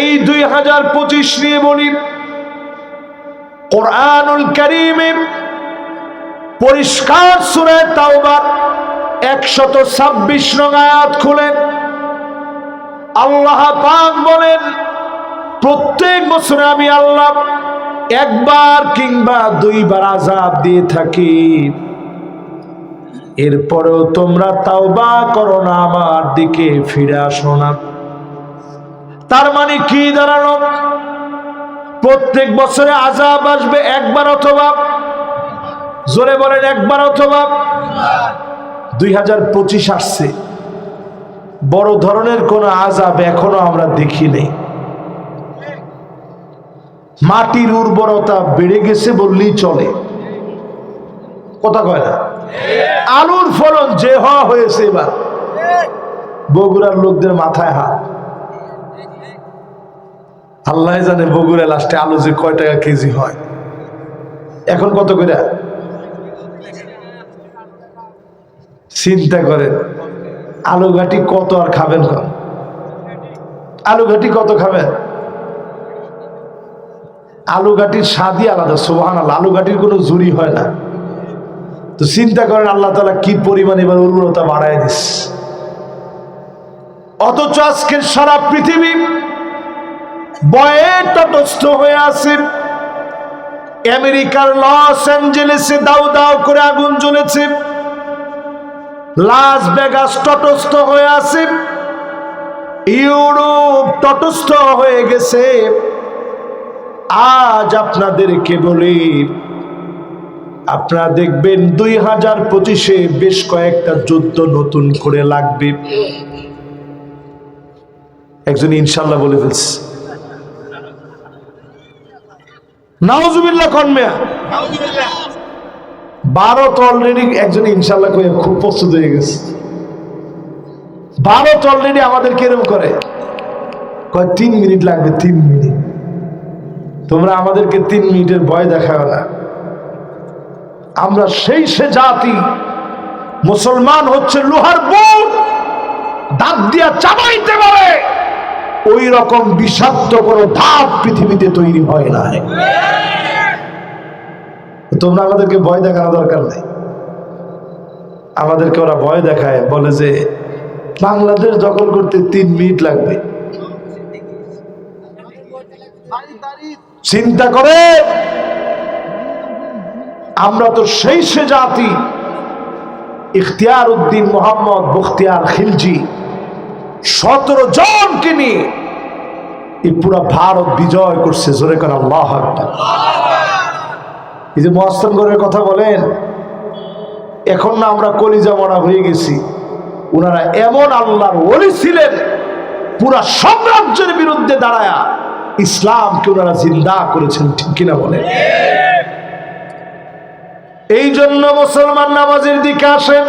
এই দুই হাজার পঁচিশ নিয়ে বলি। কোরআনুল করিমে পরিষ্কার সুরে তাওবার একশত ছাব্বিশ নং আয়াত খুলেন। আল্লাহ পাক বলেন, প্রত্যেক বছরে আমি আল্লাহ একবার কিংবা দুইবার আজাব দিয়ে থাকি। এরপরেও তোমরা তাওবা করো না, আমার দিকে ফিরে আসো না। তার মানে কি দাঁড়ানো প্রত্যেক বছরে আজাব আসবে একবার অথবা, জোরে বলেন একবার অথবা। দুই হাজার পঁচিশ আসছে। বড় ধরনের কোন আজাব এখনও আমরা দেখি নেই। মাটির উর্বরতা বেড়ে গেছে বললেই চলে। কথা কয় না? আলুর ফলন যে হওয়া হয়েছে এবার। বগুড়ার লোকদের মাথায় হাত। আল্লাহ জানে বগুড়া লাস্টে আলু যে কয় টাকা কেজি হয়। এখন কত করে? চিন্তা করেন, আলু ঘাটি কত আর খাবেন কন আলু ঘাটি কত খাবেন? আলু ঘাটির স্বাদই আলাদা সোহান আল্লাহ আলু ঘাটির কোনো জুরি হয় না। তো চিন্তা করেন আল্লাহ তালা কি পরিমাণ এবার উর্বরতা বাড়ায় দিস। অথচ আজকে সারা পৃথিবী বয়ে তটস্থ হয়ে আছে আমেরিকার লস অ্যাঞ্জেলেসে দাউ দাউ করে আগুন জ্বলেছে। লাস বেগাস তটস্থ হয়ে আছে ইউরোপ তটস্থ হয়ে গেছে। আজ আপনাদেরকে বলি, আপনারা দেখবেন দুই হাজার পঁচিশে বেশ কয়েকটা যুদ্ধ নতুন করে লাগবে। একজন ইনশাল্লাহ বলে ফেলছে। নাওজুবিল্লাহ কনমিয়া ভারত অলরেডি একজন ইনশাল্লাহ কয়ে খুব প্রস্তুত হয়ে গেছে। ভারত অলরেডি আমাদের কিরম করে? কয় তিন মিনিট লাগবে তিন মিনিট। তোমরা আমাদেরকে তিন মিনিটের ভয় দেখাও না। আমরা সেই সে জাতি মুসলমান হচ্ছে লোহার বুট দাঁত দিয়া চাবাইতে পারে। ওই রকম বিষাক্ত কোনো ধাপ পৃথিবীতে তৈরি হয় না। তোমরা আমাদেরকে ভয় দেখানো দরকার নেই। আমাদেরকে ওরা ভয় দেখায়, বলে যে বাংলাদেশ দখল করতে তিন মিনিট লাগবে। চিন্তা করে, আমরা তো সেই সে জাতি ইখতিয়ার উদ্দিন মোহাম্মদ বখতিয়ার খিলজি। সতেরো জনকে নিয়ে। এই পুরা ভারত বিজয় করছে জোরে কর আল্লাহ। এই যে মহাস্তানগরের কথা বলেন এখন না আমরা কলিজা মরা হয়ে গেছি। ওনারা এমন আল্লাহর ওলি ছিলেন পুরা সাম্রাজ্যের বিরুদ্ধে দাঁড়ায়া ইসলামকে ওনারা জিন্দা করেছেন ঠিক কিনা বলেন? এই জন্য মুসলমান নামাজের দিকে আসেন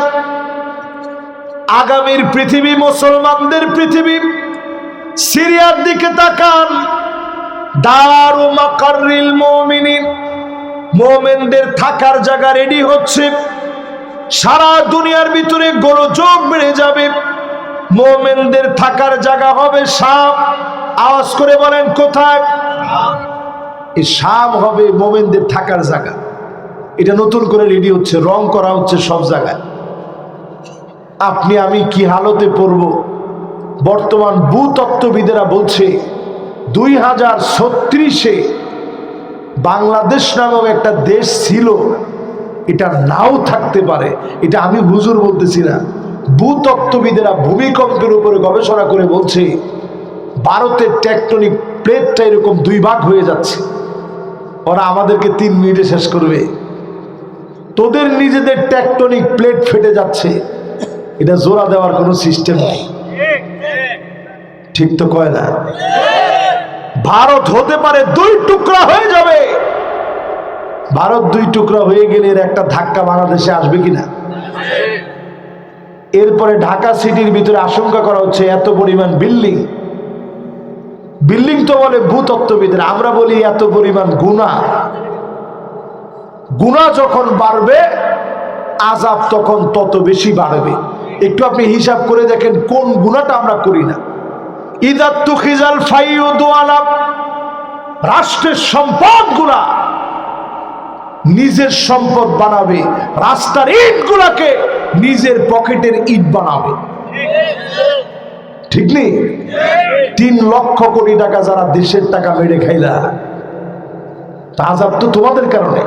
আগামীর পৃথিবী, মুসলমানদের পৃথিবী, সিরিয়ার দিকে তাকান। দারু মাকারিল মুমিনিন, মোমেনদের থাকার জায়গা রেডি হচ্ছে। সারা দুনিয়ার ভিতরে গোলযোগ বেড়ে যাবে। মোমেনদের থাকার জায়গা হবে শাম। আওয়াজ করে বলেন, কোথায়? এই শাম হবে মোমেনদের থাকার জায়গা। এটা নতুন করে রেডি হচ্ছে, রং করা হচ্ছে সব জায়গায়। আপনি আমি কি হালতে পড়ব? বর্তমান ভূতত্ত্ববিদেরা বলছে, দুই হাজার ছত্রিশে বাংলাদেশ নামক একটা দেশ ছিল, এটা নাও থাকতে পারে। এটা আমি হুজুর বলতেছি না। ভূতত্ত্ববিদেরা ভূমিকম্পের উপরে গবেষণা করে বলছে, ভারতের টেকটনিক প্লেটটা এরকম দুই ভাগ হয়ে যাচ্ছে। ওরা আমাদেরকে তিন মিনিটে শেষ করবে। তোদের নিজেদের টেকটনিক প্লেট ফেটে যাচ্ছে। এটা জোড়া দেওয়ার কোনো সিস্টেম নেই। ঠিক তো কয় না? ভারত হতে পারে দুই টুকরা হয়ে যাবে। ভারত দুই টুকরা হয়ে গেলে এর একটা ধাক্কা বাংলাদেশে আসবে কিনা? এরপরে ঢাকা সিটির ভিতরে আশঙ্কা করা হচ্ছে এত পরিমাণ বিল্ডিং বিল্ডিং তো বলে ভূতত্ত্ববিদের। আমরা বলি এত পরিমাণ গুণা। গুণা যখন বাড়বে, আজাব তখন তত বেশি বাড়বে। একটু আপনি হিসাব করে দেখেন কোন গুণাটা আমরা করি না। ইদাত্তু খিজাল ফাইউ দোয়ালা রাষ্ট্রের নিজের সম্পদ বানাবে, রাস্তার ইটগুলাকে নিজের পকেটের ইট বানাবে। ঠিক নেই? তিন লক্ষ কোটি টাকা যারা দেশের টাকা মেরে খাইলা, তা আজাব তো তোমাদের কারণে।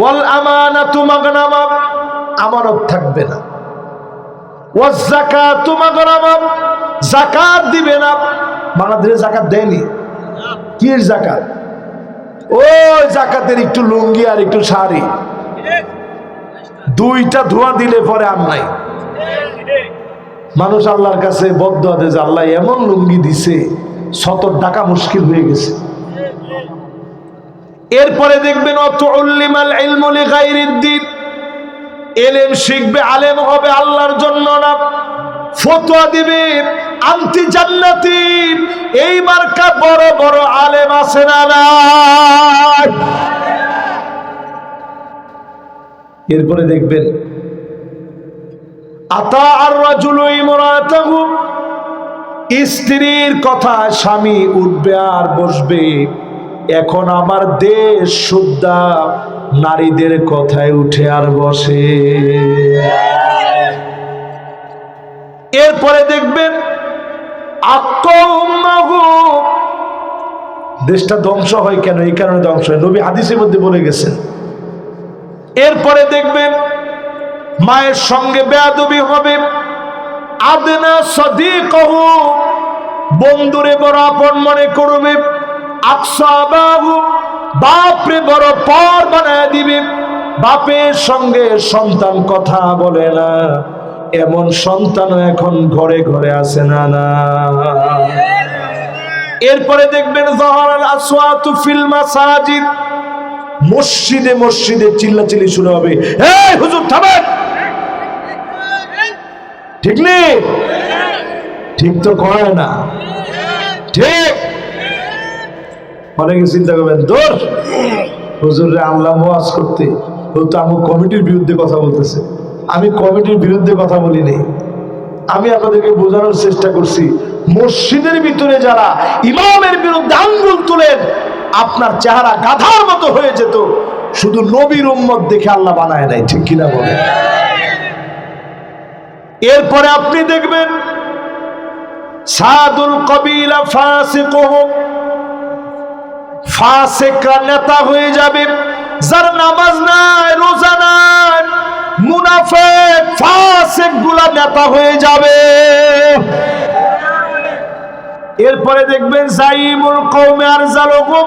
ওয়াল আমানাতু মাগনামা, আমানত থাকবে না। যাকাতু মাগনামা যাকাত দিবে না। যাকাত দেয়নি। কি জাকাত ওই জাকাতের একটু লুঙ্গি আর একটু শাড়ি। দুইটা ধোয়া দিলে পরে আর নাই। মানুষ আল্লাহর কাছে বদ্ধ যে, আল্লাহ এমন লুঙ্গি দিছে, সতর টাকা মুশকিল হয়ে গেছে। এরপরে দেখবেন অত উল্লিমাল ইলমুলি গাইরিদ্দিন এলেম শিখবে, আলেম হবে আল্লাহর জন্য না। ফতোয়া দিবে আন্তি জান্নাতি এই মার্কা বড় বড় আলেম আছে না এরপরে দেখবেন, আতা আর রাজুলু ইমরাতাহু, স্ত্রীর কথা স্বামী উঠবে আর বসবে। এখন আমার দেশ শুদ্ধা। নারীদের কথায় উঠে আর বসে। এরপরে দেখবেন দেশটা ধ্বংস হয় কেন? এই কারণে ধ্বংস হয়। নবী হাদিসের মধ্যে বলে গেছেন। এরপরে দেখবেন, মায়ের সঙ্গে বেয়াদবি হবে। আদনা সদিকহু। বন্ধুরে বড় আপন মনে করবে। আকসাবাহু বাপরে বড় পর বানায় দিবে। বাপের সঙ্গে সন্তান কথা বলে না। এমন সন্তানও এখন ঘরে ঘরে আসে না না। এরপরে দেখবেন জহরাল আসওয়াতু ফিল মাসাজিদ। মসজিদে মসজিদে চিল্লাচিল্লি শুরু হবে। এই হুজুর, থামেন। ঠিক নেই? ঠিক তো করে না। ঠিক। অনেকে চিন্তা করবেন দূর হুজুরে আল্লাহ ওয়াজ করতে, ও তো আমি কমিটির বিরুদ্ধে কথা বলতেছে। আমি কমিটির বিরুদ্ধে কথা বলি নেই। আমি আপনাদেরকে বোঝানোর চেষ্টা করছি, মসজিদের ভিতরে যারা ইমামের বিরুদ্ধে আঙ্গুল তুলেন আপনার চেহারা গাধার মতো হয়ে যেত, শুধু নবীর উম্মত দেখে আল্লাহ বানায় নাই, ঠিক কিনা বলে এরপরে আপনি দেখবেন, সাদুল কবিলা ফাসিক ফাসেকরা নেতা হয়ে যাবে। যার নামাজ নাই, রোজা নাই, মুনাফেক ফাসেকগুলা নেতা হয়ে যাবে। এরপরে দেখবেন জাইমুল কৌমে আর জালকুম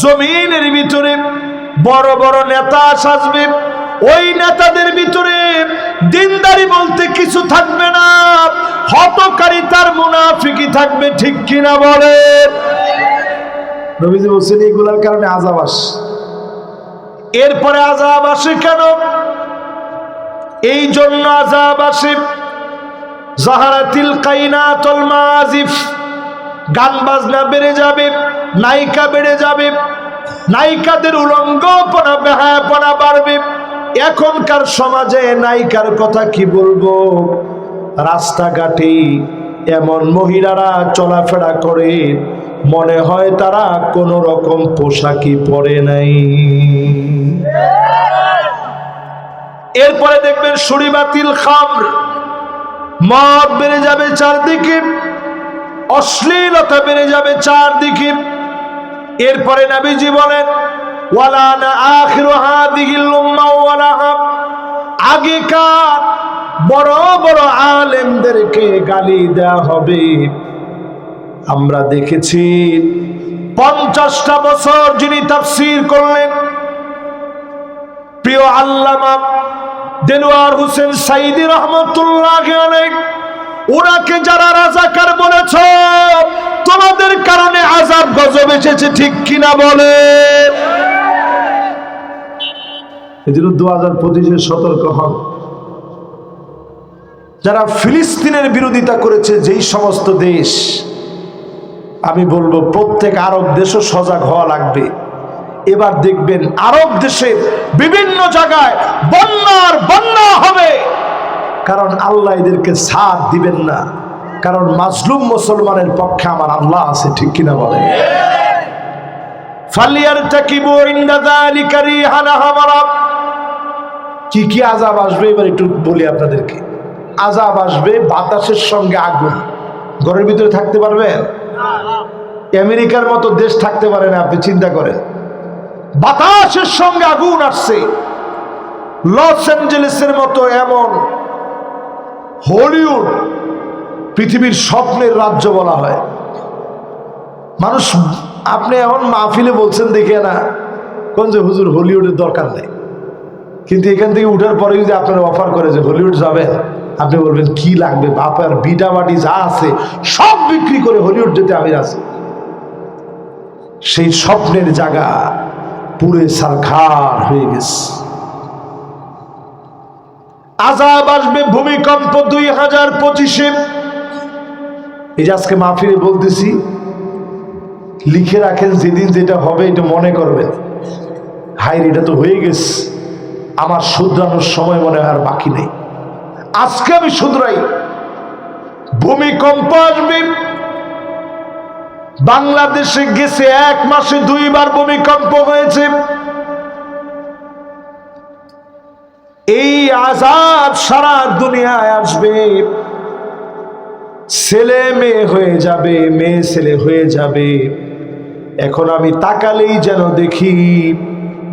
জমিনের ভিতরে বড় বড় নেতা সাজবে। ওই নেতাদের ভিতরে দিনদারি বলতে কিছু থাকবে না। হতকারী তার মুনাফিকি থাকবে, ঠিক কিনা বলেন? নবীজি বলছেন, এগুলার কারণে আজাব আসে। এরপরে আজাব আসে কেন? এই জন্য আজাব আসে বাড়বে। এখনকার সমাজে নায়িকার কথা কি বলব? রাস্তাঘাটে এমন মহিলারা চলাফেরা করে মনে হয় তারা কোন রকম পোশাকই পরে নাই। এরপরে দেখবেন সুরিবাতিল খামর। মদ বেড়ে যাবে চারদিকে, অশ্লীলতা বেড়ে যাবে চারদিকে। এরপরে নবীজি বলেন আগেকার বড় বড় আলেমদেরকে গালি দেওয়া হবে। আমরা দেখেছি পঞ্চাশটা বছর যিনি তাফসীর করলেন। প্রিয় আল্লামা দেলোয়ার হোসেন সাইদি রহমতুল্লাহ ওনাকে যারা রাজাকার বলেছ, তোমাদের কারণে আজাব গজব এসেছে, ঠিক কিনা বলে? দু হাজার পঁচিশে সতর্ক হন। যারা ফিলিস্তিনের বিরোধিতা করেছে, যেই সমস্ত দেশ আমি বলব, প্রত্যেক আরব দেশও সজাগ হওয়া লাগবে। এবার দেখবেন, আরব দেশের বিভিন্ন জায়গায় বন্যার বন্যা হবে। কারণ আল্লাহ এদেরকে সাথ দিবেন না। কারণ মাজলুম মুসলমানের পক্ষে আমার আল্লাহ আছে, ঠিক কিনা বলে কি কি আজাব আসবে? এবার একটু বলি আপনাদেরকে। আজাব আসবে বাতাসের সঙ্গে আগুন। ঘরের ভিতরে থাকতে পারবেন? আমেরিকার মতো দেশ থাকতে পারে না, আপনি চিন্তা করেন। বাতাসের সঙ্গে আগুন আসছে। লস অ্যাঞ্জেলেসের মতো এমন হলিউড পৃথিবীর স্বপ্নের রাজ্য বলা হয়। মানুষ, আপনি এখন মাহফিলে বলছেন, দেখে না। কোন যে হুজুর হলিউডের দরকার নেই। কিন্তু এখান থেকে উঠার পরে যদি আপনারা অফার করে যে হলিউড যাবেন আপনি বলবেন, কি লাগবে? বাপার বাটি যা আছে, সব বিক্রি করে হলিউড যেতে আমি আছি সেই স্বপ্নের জায়গা পুরে সারখার হয়ে গেছে। আজাব আসবে ভূমিকম্প দুই হাজার পঁচিশে। এই যে আজকে মাহফিলে বলতেছি, লিখে রাখেন, যেদিন যেটা হবে এটা মনে করবেন। হাই এটা তো হয়ে গেছে। আমার শুধরানোর সময় মনে হয় আর বাকি নেই। আজকে আমি শুধরাই। ভূমিকম্প আসবে। বাংলাদেশে গেছে এক মাসে দুইবার ভূমিকম্প হয়েছে। এই আজাদ সারা দুনিয়ায় আসবে। ছেলে মেয়ে হয়ে যাবে, মেয়ে ছেলে হয়ে যাবে। এখন আমি তাকালেই যেন দেখি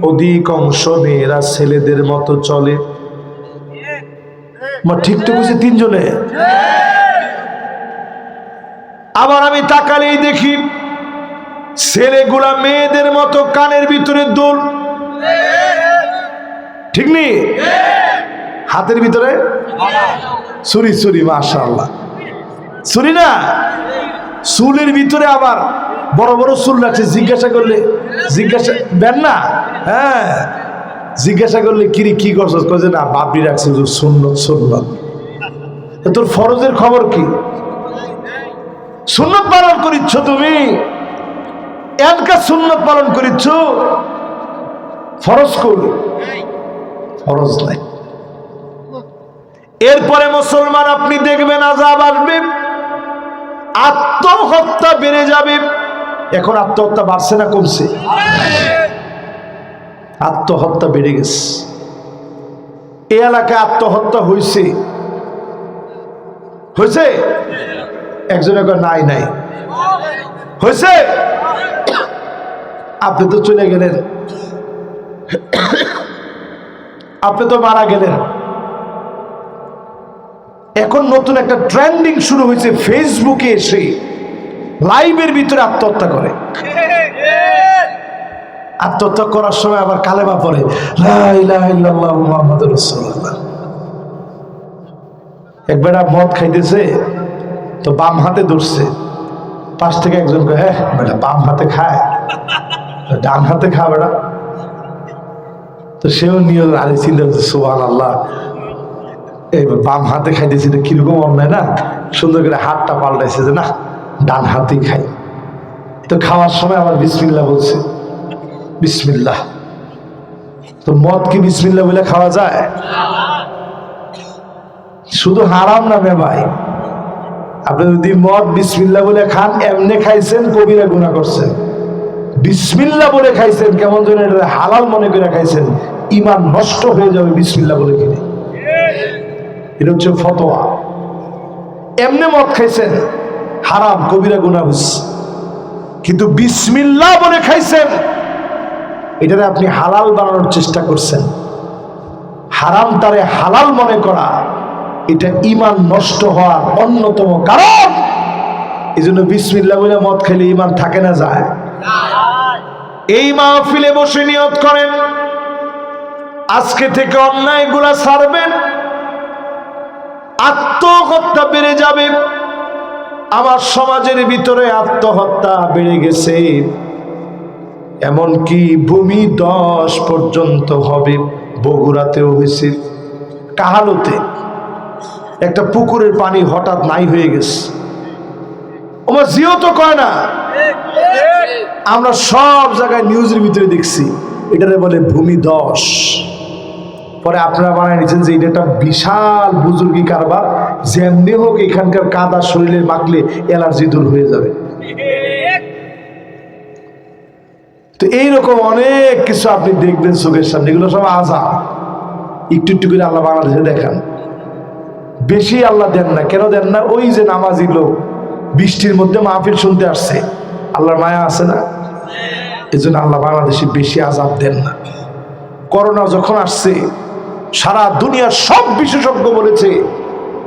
অধিকাংশ মেয়েরা ছেলেদের মতো চলে। মা, ঠিক তো বুঝি তিনজনে। আবার আমি তাকালেই দেখি ছেলেগুলা মেয়েদের মতো কানের ভিতরে দোল। ঠিক নেই হাতের ভিতরে? ছুরি ছুরি, মাশাআল্লাহ। ছুরি না? চুলের ভিতরে আবার বড় বড় চুল রাখছে, জিজ্ঞাসা করলে। জিজ্ঞাসা দেন না? হ্যাঁ। জিজ্ঞাসা করলে কিরি কি করছস? কয়ে না, বাপরি রাখছে, হুজুর, সুন্নত সুন্নত। তোর ফরজের খবর কি? সুন্নত পালন করিচ্ছ তুমি? এনকা সুন্নত পালন করিচ্ছ? ফরজ করি ফরজ নাই। এরপরে মুসলমান, আপনি দেখবেন আজাব আসবে, আত্মহত্যা বেড়ে যাবে। এখন আত্মহত্যা বাড়ছে না, কমছে। আত্মহত্যা বেড়ে গেছে। এই এলাকায় আত্মহত্যা হয়েছে হয়েছে একজনের কয়, নাই নাই। হয়েছে আপনি তো চলে গেলেন। আপনি তো মারা গেলেন। এখন নতুন একটা ট্রেন্ডিং শুরু হয়েছে ফেসবুকে এসে লাইভের ভিতরে আত্মহত্যা করে। আত্মহত্যা করার সময় আবার কালেমা রাসূলুল্লাহ। একবার মদ খাইতেছে, তো বাম হাতে ধরছে। পাশ থেকে একজন কয় হ্যাঁ বেটা, বাম হাতে খায়। ডান হাতে খা বেটা। তো সেও নিয়ে আরে, চিন্তা করছে সোহান আল্লাহ এই বাম হাতে খাইতেছি তো কীরকম অন্যায় না? সুন্দর করে হাতটা পাল্টাইছে যে, না, ডান হাতেই খাই। তো খাওয়ার সময় আবার বিসমিল্লা বলছে। বিসমিল্লাহ। তো মদ কি বিসমিল্লা বলে খাওয়া যায়? শুধু হারাম না ভাই। আপনি যদি মদ বিসমিল্লা বলে খান, এমনি খাইছেন, কবিরা গুণা করছেন। বিসমিল্লা বলে খাইছেন, কেমন যেন এটা হালাল মনে করে খাইছেন ইমান নষ্ট হয়ে যাবে বিসমিল্লা বলে কিনে এটা হচ্ছে ফতোয়া। এমনি মদ খাইছেন, হারাম, কবিরা গুণা হচ্ছে কিন্তু বিসমিল্লা বলে খাইছেন এটারে আপনি হালাল বানানোর চেষ্টা করছেন। হারাম তারে হালাল মনে করা, এটা ইমান নষ্ট হওয়ার অন্যতম কারণ। এই জন্য বিসমিল্লা বলে মদ খেলে ইমান থাকে না, যায়। এই মাহফিলে বসে নিয়ত করেন। আজকে থেকে অন্যায়গুলা ছাড়বেন আত্মহত্যা বেড়ে যাবে। আমার সমাজের ভিতরে আত্মহত্যা বেড়ে গেছে। এমনকি ভূমি দশ পর্যন্ত হবে, বগুড়াতেও হয়েছে। কাহালুতে একটা পুকুরের পানি হঠাৎ নাই হয়ে গেছে। আমার জিও তো কয় না? আমরা সব জায়গায় নিউজের ভিতরে দেখছি, এটারে বলে ভূমি দশ। পরে আপনারা বানায় নিচ্ছেন যে এটা একটা বিশাল বুজুর্গি কারবার, যেমনি হোক এখানকার কাদা শরীরে মাখলে অ্যালার্জি দূর হয়ে যাবে। তো এইরকম অনেক কিছু আপনি দেখবেন চোখের সামনে। এগুলো সব আজা একটু একটু করে আল্লাহ বাংলাদেশে দেখান। বেশি আল্লাহ দেন না। কেন দেন না? ওই যে নামাজি লোক, বৃষ্টির মধ্যে মাহফিল শুনতে আসছে। আল্লাহর মায়া আছে না? এই জন্য আল্লাহ বাংলাদেশে বেশি আজাব দেন না। করোনা যখন আসছে, সারা দুনিয়ার সব বিশেষজ্ঞ বলেছে,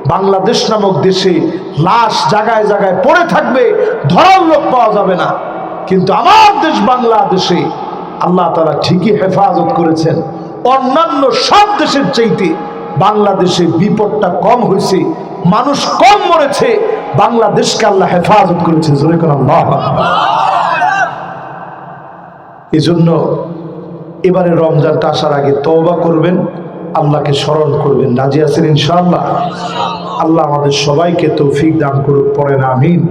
বাংলাদেশ নামক দেশে লাশ জায়গায় জায়গায় পড়ে থাকবে, ধরার লোক পাওয়া যাবে না। কিন্তু আমার দেশ বাংলাদেশে আল্লাহ তালা ঠিকই হেফাজত করেছেন। অন্যান্য সব দেশের চাইতে বাংলাদেশে বিপদটা কম হয়েছে, মানুষ কম মরেছে, বাংলাদেশকে আল্লাহ হেফাজত করেছে এজন্য এবারে রমজানটা আসার আগে তওবা করবেন, আল্লাহকে স্মরণ করবেন রাজি আছেন ইনশাআল্লাহ। আল্লাহ আমাদের সবাইকে তৌফিক দান করুক, পড়েন, আমিন।